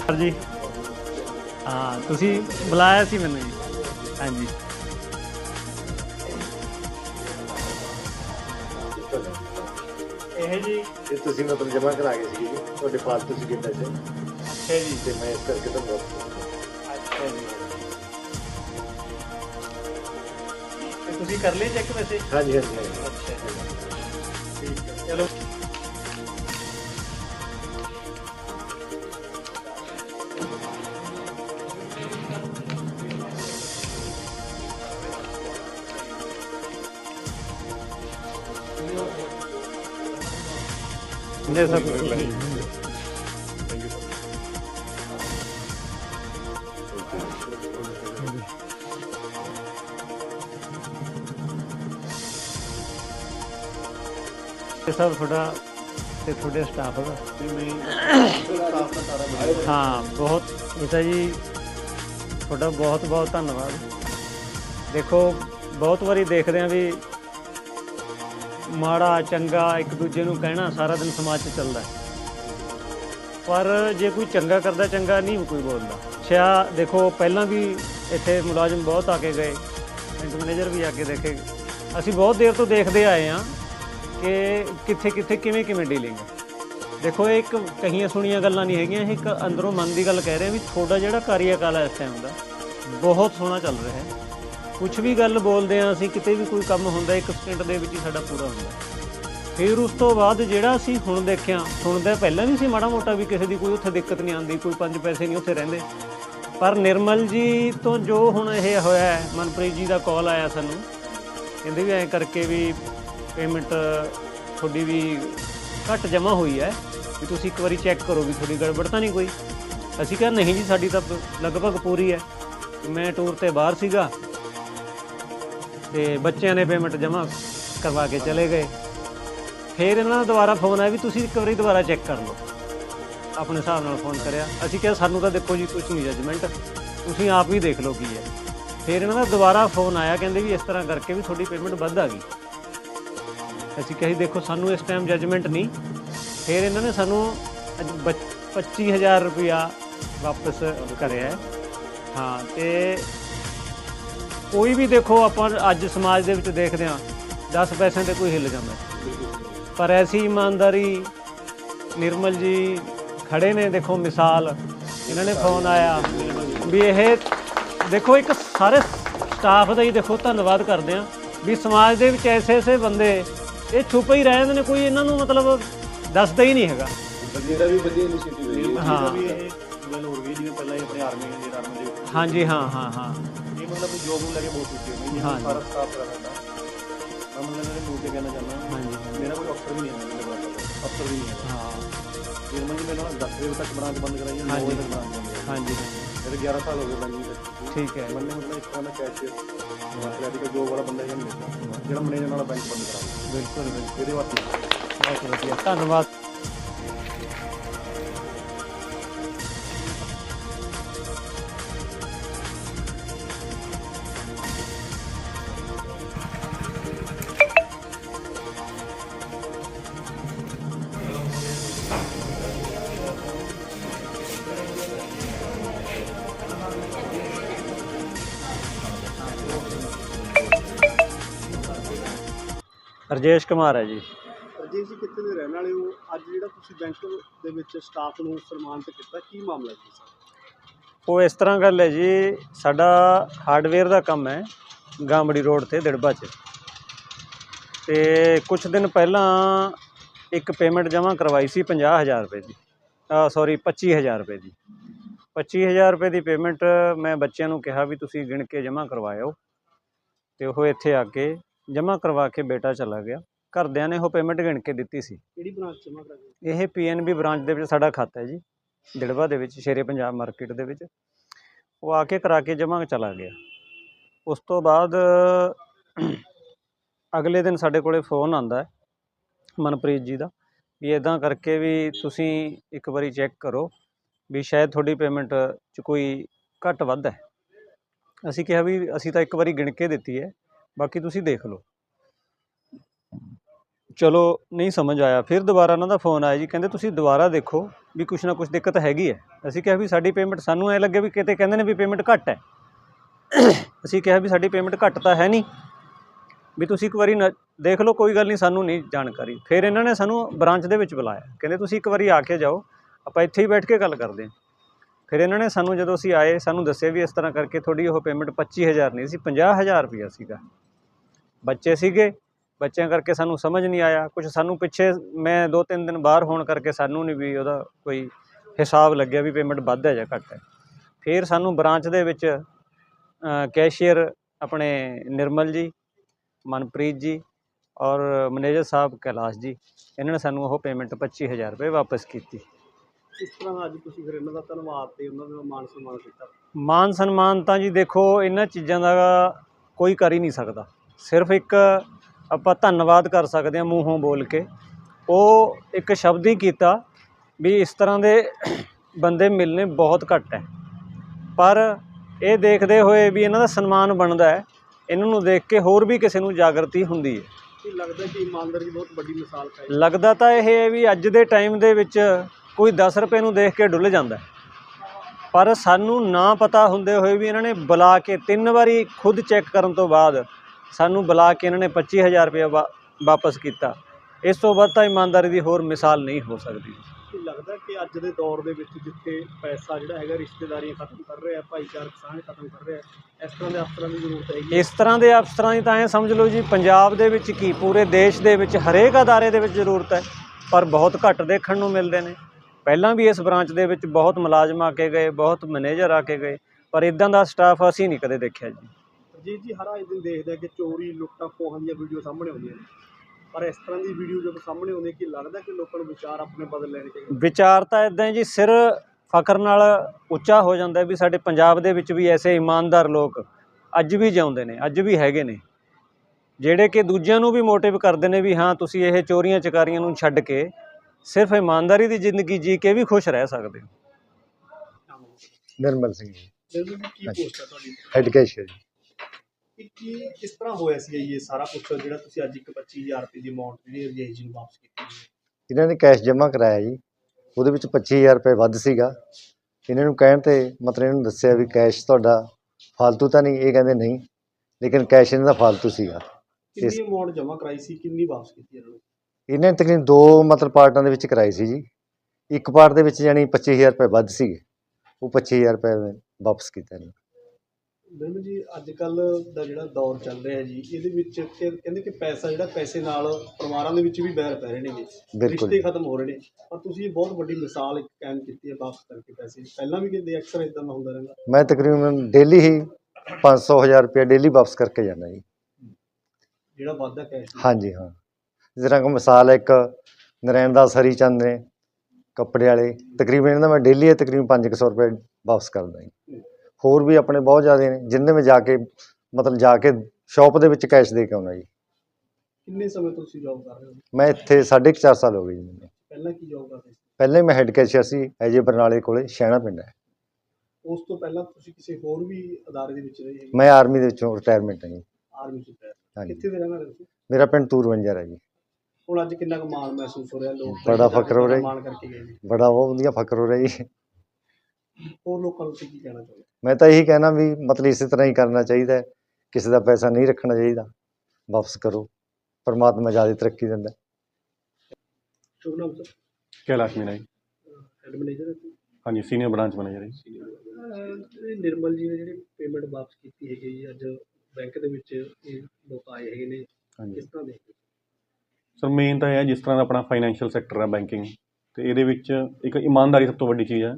Sir ਜੀ ਹਾਂ ਤੁਸੀਂ ਬੁਲਾਇਆ ਸੀ ਮੈਨੂੰ ਜੀ। ਹਾਂਜੀ। ਇਹ ਜੀ ਇਹ ਤੁਸੀਂ ਮਤਲਬ ਜਮਾ ਕਰਾ ਗਏ ਸੀ ਜੀ। ਤੁਹਾਡੇ ਫਾਲਤੂ ਸੀ ਪੈਸੇ। ਅੱਛਾ ਜੀ। ਤੇ ਮੈਂ ਇਸ ਕਰਕੇ ਤੁਹਾਨੂੰ ਵਾਪਸ ਅੱਛਾ ਜੀ। ਤੁਸੀਂ ਕਰ ਲਈ ਚੈੱਕ ਵੈਸੇ? ਹਾਂਜੀ ਹਾਂਜੀ ਠੀਕ ਹੈ ਚਲੋ। ਨੇ ਸਭ ਇਹ ਸਭ ਤੁਹਾਡਾ ਤੇ ਤੁਹਾਡੇ ਸਟਾਫ ਦਾ। ਹਾਂ, ਬਹੁਤ ਨੀਤਾ ਜੀ, ਤੁਹਾਡਾ ਬਹੁਤ ਬਹੁਤ ਧੰਨਵਾਦ। ਦੇਖੋ, ਬਹੁਤ ਵਾਰੀ ਦੇਖਦੇ ਆ ਵੀ ਮਾੜਾ, ਚੰਗਾ ਇੱਕ ਦੂਜੇ ਨੂੰ ਕਹਿਣਾ ਸਾਰਾ ਦਿਨ ਸਮਾਜ 'ਚ ਚੱਲਦਾ ਹੈ। ਪਰ ਜੇ ਕੋਈ ਚੰਗਾ ਕਰਦਾ, ਚੰਗਾ ਨਹੀਂ ਕੋਈ ਬੋਲਦਾ। ਅੱਛਾ, ਦੇਖੋ, ਪਹਿਲਾਂ ਵੀ ਇੱਥੇ ਮੁਲਾਜ਼ਮ ਬਹੁਤ ਆ ਕੇ ਗਏ। ਬੈਂਕ ਮੈਨੇਜਰ ਵੀ ਆ ਕੇ ਦੇਖੇ। ਅਸੀਂ ਬਹੁਤ ਦੇਰ ਤੋਂ ਦੇਖਦੇ ਆਏ ਆ ਕਿ ਕਿੱਥੇ ਕਿੱਥੇ ਕਿਵੇਂ ਕਿਵੇਂ ਡੀਲਿੰਗ ਦੇਖੋ ਇਹ ਇੱਕ ਕਹੀਆਂ ਸੁਣੀਆਂ ਗੱਲਾਂ ਨਹੀਂ ਹੈਗੀਆਂ ਇਹ ਇੱਕ ਅੰਦਰੋਂ ਮਨ ਦੀ ਗੱਲ ਕਹਿ ਰਹੇ ਵੀ ਤੁਹਾਡਾ ਜਿਹੜਾ ਕਾਰਿਆਕਾਲ ਹੈ ਇਸ ਟਾਈਮ ਦਾ, ਬਹੁਤ ਸੋਹਣਾ ਚੱਲ ਰਿਹਾ ਹੈ। ਕੁਝ ਵੀ ਗੱਲ ਬੋਲਦੇ ਆ ਅਸੀਂ, ਕਿਤੇ ਵੀ ਕੋਈ ਕੰਮ ਹੁੰਦਾ, ਇੱਕ ਸਕਿੰਟ ਦੇ ਵਿੱਚ ਹੀ ਸਾਡਾ ਪੂਰਾ ਹੁੰਦਾ ਫਿਰ ਉਸ ਤੋਂ ਬਾਅਦ ਜਿਹੜਾ ਅਸੀਂ ਹੁਣ ਦੇਖਿਆ, ਸੁਣਦੇ ਪਹਿਲਾਂ ਵੀ ਸੀ ਮਾੜਾ ਮੋਟਾ ਵੀ ਕਿਸੇ ਦੀ ਕੋਈ ਉੱਥੇ ਦਿੱਕਤ ਨਹੀਂ ਆਉਂਦੀ, ਕੋਈ ਪੰਜ ਪੈਸੇ ਨਹੀਂ ਉੱਥੇ ਰਹਿੰਦੇ। ਪਰ ਨਿਰਮਲ ਜੀ ਤੋਂ ਜੋ ਹੁਣ ਇਹ ਹੋਇਆ ਮਨਪ੍ਰੀਤ ਜੀ ਦਾ ਕਾਲ ਆਇਆ ਸਾਨੂੰ, ਕਹਿੰਦੇ ਵੀ ਐਂ ਕਰਕੇ ਵੀ ਪੇਮੈਂਟ ਤੁਹਾਡੀ ਵੀ ਘੱਟ ਜਮ੍ਹਾਂ ਹੋਈ ਹੈ। ਵੀ ਤੁਸੀਂ ਇੱਕ ਵਾਰੀ ਚੈੱਕ ਕਰੋ ਵੀ ਤੁਹਾਡੀ ਗੜਬੜ ਤਾਂ ਨਹੀਂ ਕੋਈ। ਅਸੀਂ ਕਿਹਾ, ਨਹੀਂ ਜੀ, ਸਾਡੀ ਤਾਂ ਲਗਭਗ ਪੂਰੀ ਹੈ। ਮੈਂ ਟੂਰ ਤੇ ਬਾਹਰ ਸੀਗਾ ਤੇ ਬੱਚਿਆਂ ਨੇ ਪੇਮੈਂਟ ਜਮ੍ਹਾਂ ਕਰਵਾ ਕੇ ਚਲੇ ਗਏ। ਫਿਰ ਇਹਨਾਂ ਦਾ ਦੁਬਾਰਾ ਫੋਨ ਆਇਆ ਵੀ ਤੁਸੀਂ ਇੱਕ ਵਾਰੀ ਦੁਬਾਰਾ ਚੈੱਕ ਕਰ ਲਓ। ਆਪਣੇ ਹਿਸਾਬ ਨਾਲ ਫੋਨ ਕਰਿਆ। ਅਸੀਂ ਕਿਹਾ, ਸਾਨੂੰ ਤਾਂ ਦੇਖੋ ਜੀ ਕੁਝ ਨਹੀਂ ਜਜਮੈਂਟ ਤੁਸੀਂ ਆਪ ਹੀ ਦੇਖ ਲਓ ਕੀ ਹੈ। ਫਿਰ ਇਹਨਾਂ ਦਾ ਦੁਬਾਰਾ ਫੋਨ ਆਇਆ, ਕਹਿੰਦੇ ਵੀ ਇਸ ਤਰ੍ਹਾਂ ਕਰਕੇ ਵੀ ਤੁਹਾਡੀ ਪੇਮੈਂਟ ਵੱਧ ਆ ਗਈ। ਅਸੀਂ ਕਹੀ ਦੇਖੋ ਸਾਨੂੰ ਇਸ ਟਾਈਮ ਜਜਮੈਂਟ ਨਹੀਂ। ਫਿਰ ਇਹਨਾਂ ਨੇ ਸਾਨੂੰ ਅੱਜ ਬੱਚ- 25000 ਰੁਪਇਆ ਵਾਪਸ ਕਰਿਆ ਹਾਂ। ਤੇ ਕੋਈ ਵੀ ਦੇਖੋ ਆਪਾਂ ਅੱਜ ਸਮਾਜ ਦੇ ਵਿੱਚ ਦੇਖਦੇ ਹਾਂ 10 ਪੈਸਿਆਂ ਤੇ ਕੋਈ ਹਿੱਲ ਜਾਂਦਾ ਪਰ ਐਸੀ ਇਮਾਨਦਾਰੀ ਨਿਰਮਲ ਜੀ ਖੜੇ ਨੇ, ਦੇਖੋ ਮਿਸਾਲ, ਇਹਨਾਂ ਨੇ ਫੋਨ ਆਇਆ ਵੀ ਇਹ ਦੇਖੋ ਇੱਕ ਸਾਰੇ ਸਟਾਫ ਦਾ ਹੀ ਦੇਖੋ ਧੰਨਵਾਦ ਕਰਦੇ ਆ ਵੀ ਸਮਾਜ ਦੇ ਵਿੱਚ ਐਸੇ ਐਸੇ ਬੰਦੇ ਇਹ ਛੁਪੇ ਹੀ ਰਹਿ ਜਾਂਦੇ ਨੇ ਕੋਈ ਇਹਨਾਂ ਨੂੰ ਮਤਲਬ ਦੱਸਦਾ ਹੀ ਨਹੀਂ ਹੈਗਾ। ਵਧੀਆ ਵੀ ਵਧੀਆ ਇਨੀਸ਼ੀਏਟਿਵ ਹੈ ਹਾਂ। ਵੀ ਇਹ ਗੱਲ ਹੋ ਗਈ ਜਿਵੇਂ ਪਹਿਲਾਂ ਹੀ ਆਪਣੇ ਆਰਮੀ ਦੇ ਆਰਮੀ ਦੇ ਹਾਂਜੀ ਹਾਂ ਹਾਂ ਹਾਂ। ਇਹ ਮਤਲਬ ਜੋਬ ਨੂੰ ਲੈ ਕੇ ਬਹੁਤ ਖੁਸ਼ੀ ਹੋਈ। ਹਾਂ। ਸਾਰਾ ਸਟਾਫ ਸਾਡਾ ਮੈਂ ਮਤਲਬ ਇਹਦੇ ਮੂੰਹ ਤੇ ਕਹਿਣਾ ਚਾਹੁੰਦਾ ਹਾਂਜੀ। ਮੇਰਾ ਕੋਈ ਅਫਸਰ ਵੀ ਨਹੀਂ ਹੈ ਮੇਰੇ ਕੋਲ। ਅਫਸਰ ਵੀ ਨਹੀਂ ਹੈ। ਹਾਂ। ਨਿਰਮਲ ਜੀ ਮੈਨੂੰ 10 ਵਜੇ ਤੱਕ ਬ੍ਰਾਂਚ ਬੰਦ ਕਰਾਈ ਹੈ 9 ਹਾਂਜੀ। ਵਜੇ ਤੱਕ ਬ੍ਰਾਂਚ ਹਾਂਜੀ। ਮੇਰੇ 11 ਸਾਲ ਹੋ। ਗਏ ਬੈਂਕਿੰਗ ਵਿੱਚ ਠੀਕ ਹੈ ਮੰਨੇ ਮਤਲਬ ਇਸ ਤਰ੍ਹਾਂ ਦਾ ਕੈਸ਼ ਕ੍ਰੈਡਿਟ ਜੋਬ ਵਾਲਾ ਬੰਦਾ ਹੀ ਜਿਹੜਾ ਮੈਨੇਜਰ ਨਾਲ ਬੈਂਕ ਬੰਦ ਕਰਾਉਂਦਾ ਬਿਲਕੁਲ ਬਿਲਕੁਲ। ਇਹਦੇ ਵਾਸਤੇ। ਬਹੁਤ ਵਧੀਆ। ਧੰਨਵਾਦ। ਰਜੇਸ਼ ਕੁਮਾਰ ਹੈ ਜੀ। ਰਜੀਤ ਜੀ ਕਿੱਥੇ ਦੇ ਰਹਿਣ ਵਾਲੇ ਹੋ? ਅੱਜ ਜਿਹੜਾ ਤੁਸੀਂ ਬੈਂਕ ਦੇ ਵਿੱਚ ਸਟਾਫ ਨੂੰ ਸਨਮਾਨਿਤ ਕੀਤਾ ਕੀ ਮਾਮਲਾ ਜੀ ਉਹ ਇਸ ਤਰ੍ਹਾਂ ਗੱਲ ਹੈ ਜੀ ਸਾਡਾ ਹਾਰਡਵੇਅਰ ਦਾ ਕੰਮ ਹੈ ਗਾਂਬੜੀ ਰੋਡ ਤੇ ਦਿੜਬਾ 'ਚ। ਤੇ ਕੁਝ ਦਿਨ ਪਹਿਲਾਂ ਇੱਕ ਪੇਮੈਂਟ ਜਮ੍ਹਾਂ ਕਰਵਾਈ ਸੀ 50000 ਰੁਪਏ ਦੀ। ਸੌਰੀ 25000 ਰੁਪਏ ਦੀ। 25000 ਰੁਪਏ ਦੀ ਪੇਮੈਂਟ ਮੈਂ ਬੱਚਿਆਂ ਨੂੰ ਕਿਹਾ ਵੀ ਤੁਸੀਂ ਗਿਣ ਕੇ ਜਮ੍ਹਾਂ ਕਰਵਾਇਓ। ਤੇ ਉਹ ਇੱਥੇ ਆ ਕੇ ਜਮ੍ਹਾਂ ਕਰਵਾ ਕੇ ਬੇਟਾ ਚਲਾ ਗਿਆ। ਘਰਦਿਆਂ ਨੇ ਉਹ ਪੇਮੈਂਟ ਗਿਣ ਕੇ ਦਿੱਤੀ ਸੀ। ਕਿਹੜੀ ਬ੍ਰਾਂਚ ਜਮ੍ਹਾਂ ਕਰਾਈ ਇਹ ਪੀਐਨਬੀ ਬ੍ਰਾਂਚ ਦੇ ਵਿੱਚ ਸਾਡਾ ਖਾਤਾ ਹੈ ਜੀ ਦਿੜਬਾ ਦੇ ਵਿੱਚ ਸ਼ੇਰੇ ਪੰਜਾਬ ਮਾਰਕੀਟ ਦੇ ਵਿੱਚ। ਉਹ ਆ ਕੇ ਕਰਾ ਕੇ ਜਮ੍ਹਾਂ ਚਲਾ ਗਿਆ। ਉਸ ਤੋਂ ਬਾਅਦ ਅਗਲੇ ਦਿਨ ਸਾਡੇ ਕੋਲੇ ਫੋਨ ਆਂਦਾ ਹੈ ਮਨਪ੍ਰੀਤ ਜੀ ਦਾ ਵੀ ਇਦਾਂ ਕਰਕੇ ਵੀ ਤੁਸੀਂ ਇੱਕ ਵਾਰੀ ਚੈੱਕ ਕਰੋ ਵੀ ਸ਼ਾਇਦ ਤੁਹਾਡੀ ਪੇਮੈਂਟ 'ਚ ਕੋਈ ਘੱਟ ਵੱਧ ਹੈ। ਅਸੀਂ ਕਿਹਾ ਵੀ ਅਸੀਂ ਤਾਂ ਇੱਕ ਵਾਰੀ ਗਿਣ ਕੇ ਦਿੱਤੀ ਹੈ। ਬਾਕੀ ਤੁਸੀਂ ਦੇਖ ਲਓ। ਚਲੋ, ਨਹੀਂ ਸਮਝ ਆਇਆ। ਫਿਰ ਦੁਬਾਰਾ ਉਹਨਾਂ ਦਾ ਫੋਨ ਆਇਆ ਜੀ, ਕਹਿੰਦੇ ਤੁਸੀਂ ਦੁਬਾਰਾ ਦੇਖੋ ਵੀ ਕੁਛ ਨਾ ਕੁਛ ਦਿੱਕਤ ਹੈਗੀ ਹੈ। ਅਸੀਂ ਕਿਹਾ ਵੀ ਸਾਡੀ ਪੇਮੈਂਟ ਸਾਨੂੰ ਐ ਲੱਗੇ ਵੀ ਕਿਤੇ ਕਹਿੰਦੇ ਨੇ ਵੀ ਪੇਮੈਂਟ ਘੱਟ ਹੈ। ਅਸੀਂ ਕਿਹਾ ਵੀ ਸਾਡੀ ਪੇਮੈਂਟ ਘੱਟ ਤਾਂ ਹੈ ਨਹੀਂ। ਵੀ ਤੁਸੀਂ ਇੱਕ ਵਾਰੀ ਨ- ਦੇਖ ਲਓ, ਕੋਈ ਗੱਲ ਨਹੀਂ, ਸਾਨੂੰ ਨਹੀਂ ਜਾਣਕਾਰੀ। ਫਿਰ ਇਹਨਾਂ ਨੇ ਸਾਨੂੰ ਬ੍ਰਾਂਚ ਦੇ ਵਿੱਚ ਬੁਲਾਇਆ। ਕਹਿੰਦੇ ਤੁਸੀਂ ਇੱਕ ਵਾਰੀ ਆ ਕੇ ਜਾਓ, ਆਪਾਂ ਇੱਥੇ ਹੀ ਬੈਠ ਕੇ ਗੱਲ ਕਰਦੇ ਹਾਂ। ਫਿਰ ਇਹਨਾਂ ਨੇ ਸਾਨੂੰ ਜਦੋਂ ਅਸੀਂ ਆਏ, ਸਾਨੂੰ ਦੱਸਿਆ ਵੀ ਇਸ ਤਰ੍ਹਾਂ ਕਰਕੇ ਤੁਹਾਡੀ ਉਹ ਪੇਮੈਂਟ 25000 ਨਹੀਂ ਸੀ 50000 ਰੁਪਇਆ ਸੀਗਾ। ਬੱਚੇ ਸੀਗੇ ਬੱਚਿਆਂ ਕਰਕੇ ਸਾਨੂੰ ਸਮਝ ਨਹੀਂ ਆਇਆ। ਕੁਝ ਸਾਨੂੰ ਪਿੱਛੇ ਮੈਂ ਦੋ ਤਿੰਨ ਦਿਨ ਬਾਹਰ ਹੋਣ ਕਰਕੇ ਸਾਨੂੰ ਨਹੀਂ ਵੀ ਉਹਦਾ ਕੋਈ ਹਿਸਾਬ ਲੱਗਿਆ ਵੀ ਪੇਮੈਂਟ ਵੱਧ ਹੈ ਜਾਂ ਘੱਟ ਹੈ। ਫਿਰ ਸਾਨੂੰ ਬ੍ਰਾਂਚ ਦੇ ਵਿੱਚ ਕੈਸ਼ੀਅਰ ਆਪਣੇ ਨਿਰਮਲ ਜੀ ਮਨਪ੍ਰੀਤ ਜੀ ਔਰ ਮੈਨੇਜਰ ਸਾਹਿਬ ਕੈਲਾਸ਼ ਜੀ ਇਹਨਾਂ ਨੇ ਸਾਨੂੰ ਉਹ ਪੇਮੈਂਟ 25000 ਰੁਪਏ ਵਾਪਸ ਕੀਤੀ। ਇਸ ਤਰ੍ਹਾਂ ਅੱਜ ਤੁਸੀਂ ਫਿਰ ਇਹਨਾਂ ਦਾ ਧੰਨਵਾਦ ਤੇ ਉਹਨਾਂ ਦਾ ਮਾਨ ਸਨਮਾਨ ਕੀਤਾ। ਮਾਨ ਸਨਮਾਨ ਤਾਂ ਜੀ ਦੇਖੋ ਇਹਨਾਂ ਚੀਜ਼ਾਂ ਦਾ ਕੋਈ ਕਰ ਹੀ ਨਹੀਂ ਸਕਦਾ। ਸਿਰਫ ਇੱਕ ਆਪਾਂ ਧੰਨਵਾਦ ਕਰ ਸਕਦੇ ਹਾਂ ਮੂੰਹੋਂ ਬੋਲ ਕੇ। ਉਹ ਇੱਕ ਸ਼ਬਦ ਹੀ ਕੀਤਾ ਵੀ ਇਸ ਤਰ੍ਹਾਂ ਦੇ ਬੰਦੇ ਮਿਲਨੇ ਬਹੁਤ ਘੱਟ ਹੈ। ਪਰ ਇਹ ਦੇਖਦੇ ਹੋਏ ਵੀ ਇਹਨਾਂ ਦਾ ਸਨਮਾਨ ਬਣਦਾ ਹੈ ਇਹਨਾਂ ਨੂੰ ਦੇਖ ਕੇ ਹੋਰ ਵੀ ਕਿਸੇ ਨੂੰ ਜਾਗਰਤੀ ਹੁੰਦੀ ਹੈ। ਕੀ ਲੱਗਦਾ ਕਿ ਇਮਾਨਦਾਰੀ ਦੀ ਬਹੁਤ ਵੱਡੀ ਮਿਸਾਲ ਹੈ ਲੱਗਦਾ ਤਾਂ ਇਹ ਹੈ ਵੀ ਅੱਜ ਦੇ ਟਾਈਮ ਦੇ ਵਿੱਚ ਕੋਈ 10 ਰੁਪਏ ਨੂੰ ਦੇਖ ਕੇ ਡੁੱਲ ਜਾਂਦਾ। ਪਰ ਸਾਨੂੰ ਨਾ ਪਤਾ ਹੁੰਦੇ ਹੋਏ ਵੀ ਇਹਨਾਂ ਨੇ ਬੁਲਾ ਕੇ ਤਿੰਨ ਵਾਰੀ ਖੁਦ ਚੈੱਕ ਕਰਨ ਤੋਂ ਬਾਅਦ ਸਾਨੂੰ ਬੁਲਾ ਕੇ ਇਹਨਾਂ ਨੇ 25000 ਰੁਪਏ ਵਾਪਸ ਕੀਤਾ। ਇਸ ਤੋਂ ਵੱਧ ਤਾਂ ਇਮਾਨਦਾਰੀ ਦੀ ਹੋਰ ਮਿਸਾਲ ਨਹੀਂ ਹੋ ਸਕਦੀ। ਲੱਗਦਾ ਕਿ ਅੱਜ ਦੇ ਦੌਰ ਦੇ ਵਿੱਚ ਜਿੱਥੇ ਪੈਸਾ ਜਿਹੜਾ ਹੈਗਾ ਰਿਸ਼ਤੇਦਾਰੀਆਂ ਖਤਮ ਕਰ ਰਿਹਾ ਭਾਈਚਾਰਕ ਸਾਂਝ ਖਤਮ ਕਰ ਰਿਹਾ ਇਸ ਤਰ੍ਹਾਂ ਦੇ ਅਫਸਰਾਂ ਦੀ ਜ਼ਰੂਰਤ ਹੈਗੀ ਇਸ ਤਰ੍ਹਾਂ ਦੇ ਅਫਸਰਾਂ ਦੀ ਤਾਂ ਐ ਸਮਝ ਲਓ ਜੀ ਪੰਜਾਬ ਦੇ ਵਿੱਚ ਕੀ ਪੂਰੇ ਦੇਸ਼ ਦੇ ਵਿੱਚ ਹਰੇਕ ਅਦਾਰੇ ਦੇ ਵਿੱਚ ਜ਼ਰੂਰਤ ਹੈ ਪਰ ਬਹੁਤ ਘੱਟ ਦੇਖਣ ਨੂੰ ਮਿਲਦੇ ਨੇ। ਪਹਿਲਾਂ ਵੀ ਇਸ ਬ੍ਰਾਂਚ ਦੇ ਵਿੱਚ ਬਹੁਤ ਮੁਲਾਜ਼ਮ ਆ ਕੇ ਗਏ ਬਹੁਤ ਮੈਨੇਜਰ ਆ ਕੇ ਗਏ ਪਰ ਇਦਾਂ ਦਾ ਸਟਾਫ ਅਸੀਂ ਨਹੀਂ ਕਦੇ ਦੇਖਿਆ ਜੀ। ਜੀ ਜੀ ਹਰ ਅੱਜ ਦਿਨ ਦੇਖਦੇ ਆ ਕਿ ਚੋਰੀ ਲੁੱਟਾਂ ਖੋਹਾਂ ਦੀਆਂ ਵੀਡੀਓ ਸਾਹਮਣੇ ਆਉਂਦੀਆਂ ਨੇ। ਪਰ ਇਸ ਤਰ੍ਹਾਂ ਦੀ ਵੀਡੀਓ ਜਦੋਂ ਸਾਹਮਣੇ ਆਉਂਦੀ ਹੈ ਕਿ ਲੱਗਦਾ ਕਿ ਲੋਕਾਂ ਨੂੰ ਵਿਚਾਰ ਆਪਣੇ ਬਦਲ ਲੈਣੇ ਚਾਹੀਦੇ ਵਿਚਾਰ ਤਾਂ ਇਦਾਂ ਜੀ ਸਿਰ ਫਖਰ ਨਾਲ ਉੱਚਾ ਹੋ ਜਾਂਦਾ ਵੀ ਸਾਡੇ ਪੰਜਾਬ ਦੇ ਵਿੱਚ ਵੀ ਐਸੇ ਇਮਾਨਦਾਰ ਲੋਕ ਅੱਜ ਵੀ ਜਿਉਂਦੇ ਨੇ ਅੱਜ ਵੀ ਹੈਗੇ ਨੇ। ਜਿਹੜੇ ਕਿ ਦੂਜਿਆਂ ਨੂੰ ਵੀ ਮੋਟਿਵ ਕਰਦੇ ਨੇ ਵੀ ਹਾਂ ਤੁਸੀਂ ਇਹ ਚੋਰੀਆਂ ਚਕਾਰੀਆਂ ਨੂੰ ਛੱਡ ਕੇ ਸਿਰਫ ਇਮਾਨਦਾਰੀ ਦੀ ਜ਼ਿੰਦਗੀ ਜੀ ਕੇ ਵੀ ਖੁਸ਼ ਰਹਿ ਸਕਦੇ ਹੋ। ਨਿਰਮਲ ਸਿੰਘ ਜੀ। ਬਿਲਕੁਲ ਜੀ ਕੀ ਪੋਸਟ ਹੈ ਤੁਹਾਡੀ? ਹੈਡ ਕੈਸ਼ੀਅਰ ਜੀ। ਇਹ ਕੀ ਕਿਸ ਤਰ੍ਹਾਂ ਹੋਇਆ ਸੀ ਇਹ ਸਾਰਾ ਕੁਝ ਜਿਹੜਾ ਤੁਸੀਂ ਅੱਜ ਇੱਕ 25000 ਰੁਪਏ ਦੀ ਅਮਾਉਂਟ ਜਿਹੜੀ ਰਜੇਸ਼ ਜੀ ਨੂੰ ਵਾਪਸ ਕੀਤੀ ਇਹਨਾਂ ਨੇ ਕੈਸ਼ ਜਮ੍ਹਾਂ ਕਰਾਇਆ ਜੀ। ਉਹਦੇ ਵਿੱਚ 25000 ਰੁਪਏ ਵੱਧ ਸੀਗਾ। ਇਹਨਾਂ ਨੂੰ ਕਹਿਣ ਤੇ ਮਤਲਬ ਇਹਨਾਂ ਨੂੰ ਦੱਸਿਆ ਵੀ ਕੈਸ਼ ਤੁਹਾਡਾ ਫਾਲਤੂ ਤਾਂ ਨਹੀਂ ਇਹ ਕਹਿੰਦੇ ਨਹੀਂ ਲੇਕਿਨ ਕੈਸ਼ ਇਹਨਾਂ ਦਾ ਫਾਲਤੂ ਸੀਗਾ। ਕਿੰਨੀ ਅਮਾਉਂਟ ਜਮ੍ਹਾਂ ਕਰਾਈ ਸੀ ਕਿੰਨੀ ਵਾਪਸ ਕੀਤੀ ਇਹਨਾਂ ਨੂੰ? ਇਹਨਾਂ ਨੇ ਤਕਰੀਬਨ ਦੋ ਮਤਲਬ ਪਾਰਟਾਂ ਦੇ ਵਿੱਚ ਕਰਾਈ ਸੀ ਜੀ। ਇੱਕ ਪਾਰਟ ਦੇ ਵਿੱਚ ਯਾਨੀ 25000 ਰੁਪਏ ਵੱਧ ਸੀਗੇ। ਉਹ 25000 ਰੁਪਏ ਵਾਪਸ ਕੀਤੇ ਨੇ। ਬਿਲਕੁਲ ਜੀ ਅੱਜ ਕੱਲ ਦਾ ਜਿਹੜਾ ਦੌਰ ਚੱਲ ਰਿਹਾ ਜੀ ਇਹਦੇ ਵਿੱਚ ਕਿ- ਕਹਿੰਦੇ ਕਿ ਪੈਸਾ ਜਿਹੜਾ ਪੈਸੇ ਨਾਲ ਪਰਿਵਾਰਾਂ ਦੇ ਵਿੱਚ ਵੀ ਬੈਰ ਪੈ ਰਹੇ ਨੇਗੇ ਬਿਲਕੁਲ ਰਿਸ਼ਤੇ ਖਤਮ ਹੋ ਰਹੇ ਨੇ। ਪਰ ਤੁਸੀਂ ਇਹ ਬਹੁਤ ਵੱਡੀ ਮਿਸਾਲ ਇੱਕ ਕਾਇਮ ਕੀਤੀ ਹੈ ਵਾਪਸ ਕਰਕੇ ਪੈਸੇ ਪਹਿਲਾਂ ਵੀ ਕਹਿੰਦੇ ਅਕਸਰ ਇਦਾਂ ਦਾ ਹੁੰਦਾ ਰਹਿੰਦਾ। ਮੈਂ ਤਕਰੀਬਨ ਡੇਲੀ ਹੀ 500 ਹਜ਼ਾਰ ਰੁਪਏ ਡੇਲੀ ਵਾਪਸ ਕਰਕੇ ਜਾਂਦਾ ਜੀ। ਜਿਹੜਾ ਵਾਧਾ ਕੈਸ਼ ਹਾਂਜੀ ਹਾਂ। ਜਿਸ ਤਰ੍ਹਾਂ ਕਿ ਮਿਸਾਲ ਹੈ ਇੱਕ ਨਰੈਣ ਦਾਸ ਹਰੀ ਚੰਦ ਨੇ ਕੱਪੜੇ ਵਾਲੇ। ਤਕਰੀਬਨ ਇਹਨਾਂ ਦਾ ਮੈਂ ਡੇਲੀ ਤਕਰੀਬਨ 500 ਰੁਪਏ ਵਾਪਸ ਕਰਦਾ ਜੀ। ਹੋਰ ਵੀ ਆਪਣੇ ਬਹੁਤ ਜ਼ਿਆਦਾ ਨੇ ਜਿੰਨੇ ਮੈਂ ਜਾ ਕੇ ਮਤਲਬ ਜਾ ਕੇ ਸ਼ਾਪ ਦੇ ਵਿੱਚ ਕੈਸ਼ ਦੇ ਕੇ ਆਉਣਾ ਜੀ। ਕਿੰਨੇ ਸਮੇਂ ਤੋਂ ਤੁਸੀਂ ਜੌਬ ਕਰ ਰਹੇ ਹੋ? ਮੈਂ ਇੱਥੇ ਸਾਢੇ ਕੁ ਚਾਰ ਸਾਲ ਹੋ ਗਏ ਜੀ ਮੈਨੂੰ। ਪਹਿਲਾਂ ਕੀ ਜੌਬ ਕਰਦੇ ਸੀ? ਪਹਿਲਾਂ ਹੀ ਮੈਂ ਹੈੱਡ ਕੈਸ਼ੀਅਰ ਸੀ ਅਜੇ ਬਰਨਾਲੇ ਕੋਲੇ ਸ਼ਹਿਣਾ ਪਿੰਡ ਹੈ। ਉਸ ਤੋਂ ਪਹਿਲਾਂ ਤੁਸੀਂ ਕਿਸੇ ਹੋਰ ਵੀ ਅਦਾਰੇ ਦੇ ਵਿੱਚ ਰਹੇ ਮੈਂ ਆਰਮੀ ਦੇ ਵਿੱਚੋਂ ਰਿਟਾਇਰਮੈਂਟ ਹੈ ਜੀ। ਆਰਮੀ ਚ ਹਾਂਜੀ। ਕਿੱਥੇ ਦੇ ਰਹਿਣ ਵਾਲੇ ਤੁਸੀਂ? ਮੇਰਾ ਪਿੰਡ ਤੂਰਵੰਜਰ ਹੈ ਜੀ। ਹੁਣ ਅੱਜ ਕਿੰਨਾ ਕੁ ਮਾਣ ਮਹਿਸੂਸ ਹੋ ਰਿਹਾ ਲੋਕ ਬੜਾ ਫਖਰ ਹੋ ਰਿਹਾ ਜੀ। ਮਾਣ ਕਰਕੇ ਗਏ ਨੇ। ਬੜਾ ਬਹੁਤ ਵਧੀਆ ਫਖਰ ਹੋ ਰਿਹਾ ਜੀ। ਹੋਰ ਲੋਕਾਂ ਨੂੰ ਤੁਸੀਂ ਕੀ ਕਹਿਣਾ ਚਾਹੁੰਦੇ ਮੈਂ ਤਾਂ ਇਹੀ ਕਹਿਣਾ ਵੀ ਮਤਲਬ ਇਸੇ ਤਰ੍ਹਾਂ ਹੀ ਕਰਨਾ ਚਾਹੀਦਾ ਹੈ। ਕਿਸੇ ਦਾ ਪੈਸਾ ਨਹੀਂ ਰੱਖਣਾ ਚਾਹੀਦਾ। ਵਾਪਸ ਕਰੋ। ਪਰਮਾਤਮਾ ਜ਼ਿਆਦਾ ਤਰੱਕੀ ਦਿੰਦਾ। ਸ਼ੁਭ ਨਾਮ sir. Kailash Meena ji. Head manager ਹਾਂਜੀ senior branch manager ji. Nirmal ji ਨੇ ਜਿਹੜੀ ਪੇਮੈਂਟ ਵਾਪਸ ਕੀਤੀ ਹੈਗੀ ਜੀ ਅੱਜ ਬੈਂਕ ਦੇ ਵਿੱਚ ਇਹ ਲੋਕ ਆਏ ਹੈਗੇ ਨੇ। ਹਾਂਜੀ। ਕਿਸ ਤਰ੍ਹਾਂ ਦੇਖਦੇ ਸਰ ਮੇਨ ਤਾਂ ਇਹ ਹੈ ਜਿਸ ਤਰ੍ਹਾਂ ਦਾ ਆਪਣਾ ਫਾਈਨੈਂਸ਼ੀਅਲ ਸੈਕਟਰ ਹੈ ਬੈਂਕਿੰਗ ਤੇ ਇਹਦੇ ਵਿੱਚ ਇੱਕ ਇਮਾਨਦਾਰੀ ਸਭ ਤੋਂ ਵੱਡੀ ਚੀਜ਼ ਹੈ।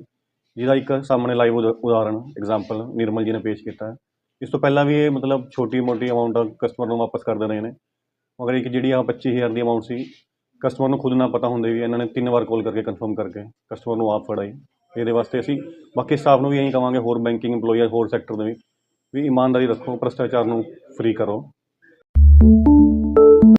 ਜਿਹਦਾ ਇੱਕ ਸਾਹਮਣੇ ਲਾਈਵ ਉਦਾਹਰਣ ਐਗਜ਼ਾਮਪਲ ਨਿਰਮਲ ਜੀ ਨੇ ਪੇਸ਼ ਕੀਤਾ ਇਸ ਤੋਂ ਪਹਿਲਾਂ ਵੀ ਇਹ ਮਤਲਬ ਛੋਟੀ ਮੋਟੀ ਅਮਾਉਂਟ ਕਸਟਮਰ ਨੂੰ ਵਾਪਸ ਕਰ ਦਿੰਦੇ ਨੇ। ਮਗਰ ਇੱਕ ਜਿਹੜੀ ਆ 25000 ਦੀ ਅਮਾਉਂਟ ਸੀ ਕਸਟਮਰ ਨੂੰ ਖੁਦ ਨਾ ਪਤਾ ਹੁੰਦੇ ਵੀ ਇਹਨਾਂ ਨੇ ਤਿੰਨ ਵਾਰ ਕਾਲ ਕਰਕੇ ਕਨਫਰਮ ਕਰਕੇ ਕਸਟਮਰ ਨੂੰ ਆਪ ਫੜਾਈ। ਇਹਦੇ ਵਾਸਤੇ ਅਸੀਂ ਬਾਕੀ ਸਟਾਫ ਨੂੰ ਵੀ ਇਹੀ ਕਵਾਂਗੇ, ਹੋਰ ਬੈਂਕਿੰਗ EMPLOYER ਹੋਰ ਸੈਕਟਰ ਦੇ ਵੀ ਵੀ ਇਮਾਨਦਾਰੀ ਰੱਖੋ, ਭ੍ਰਸ਼ਟਾਚਾਰ ਨੂੰ ਫ੍ਰੀ ਕਰੋ।